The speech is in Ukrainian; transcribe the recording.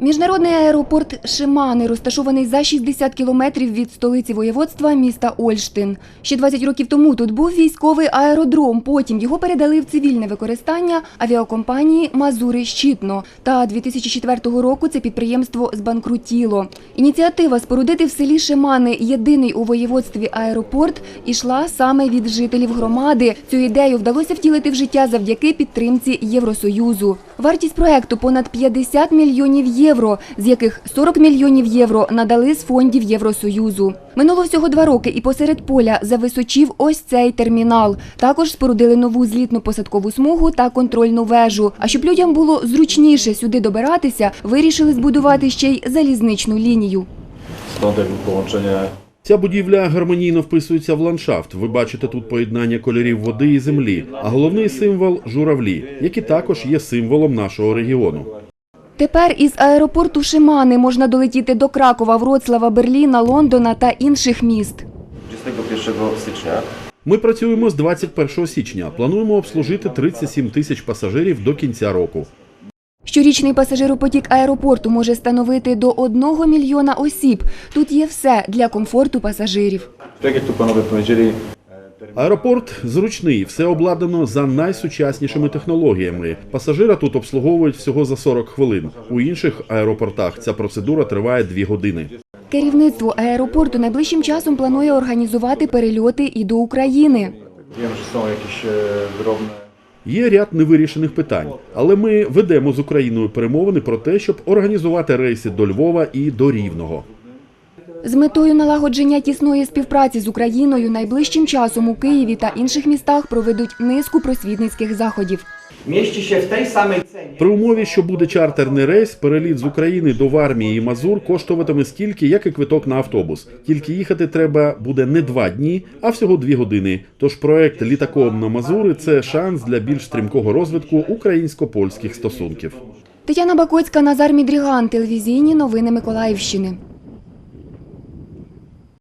Міжнародний аеропорт Шимани розташований за 60 кілометрів від столиці воєводства міста Ольштин. Ще 20 років тому тут був військовий аеродром. Потім його передали в цивільне використання авіакомпанії Мазури Щитно. Та 2004 року це підприємство збанкрутіло. Ініціатива спорудити в селі Шимани єдиний у воєводстві аеропорт ішла саме від жителів громади. Цю ідею вдалося втілити в життя завдяки підтримці Євросоюзу. Вартість проекту понад 50 мільйонів євро, з яких 40 мільйонів євро надали з фондів Євросоюзу. Минуло всього два роки, і посеред поля зависочів ось цей термінал. Також спорудили нову злітно-посадкову смугу та контрольну вежу. А щоб людям було зручніше сюди добиратися, вирішили збудувати ще й залізничну лінію. Ця будівля гармонійно вписується в ландшафт. Ви бачите тут поєднання кольорів води і землі, а головний символ журавлі, які також є символом нашого регіону. Тепер із аеропорту Шимани можна долетіти до Кракова, Вроцлава, Берліна, Лондона та інших міст. Ми працюємо з 21 січня. Плануємо обслужити 37 тисяч пасажирів до кінця року. Щорічний пасажиропотік аеропорту може становити до 1 мільйона осіб. Тут є все для комфорту пасажирів. Аеропорт зручний, все обладнано за найсучаснішими технологіями. Пасажира тут обслуговують всього за 40 хвилин. У інших аеропортах ця процедура триває 2 години. Керівництво аеропорту найближчим часом планує організувати перельоти і до України. Є ряд невирішених питань, але ми ведемо з Україною перемовини про те, щоб організувати рейси до Львова і до Рівного. З метою налагодження тісної співпраці з Україною найближчим часом у Києві та інших містах проведуть низку просвітницьких заходів. При умові, що буде чартерний рейс, переліт з України до Вармії і Мазур коштуватиме стільки, як і квиток на автобус. Тільки їхати треба буде не два дні, а всього дві години. Тож проект літаком на Мазури це шанс для більш стрімкого розвитку українсько-польських стосунків. Тетяна Бакоцька, Назар Мідріган, телевізійні новини Миколаївщини.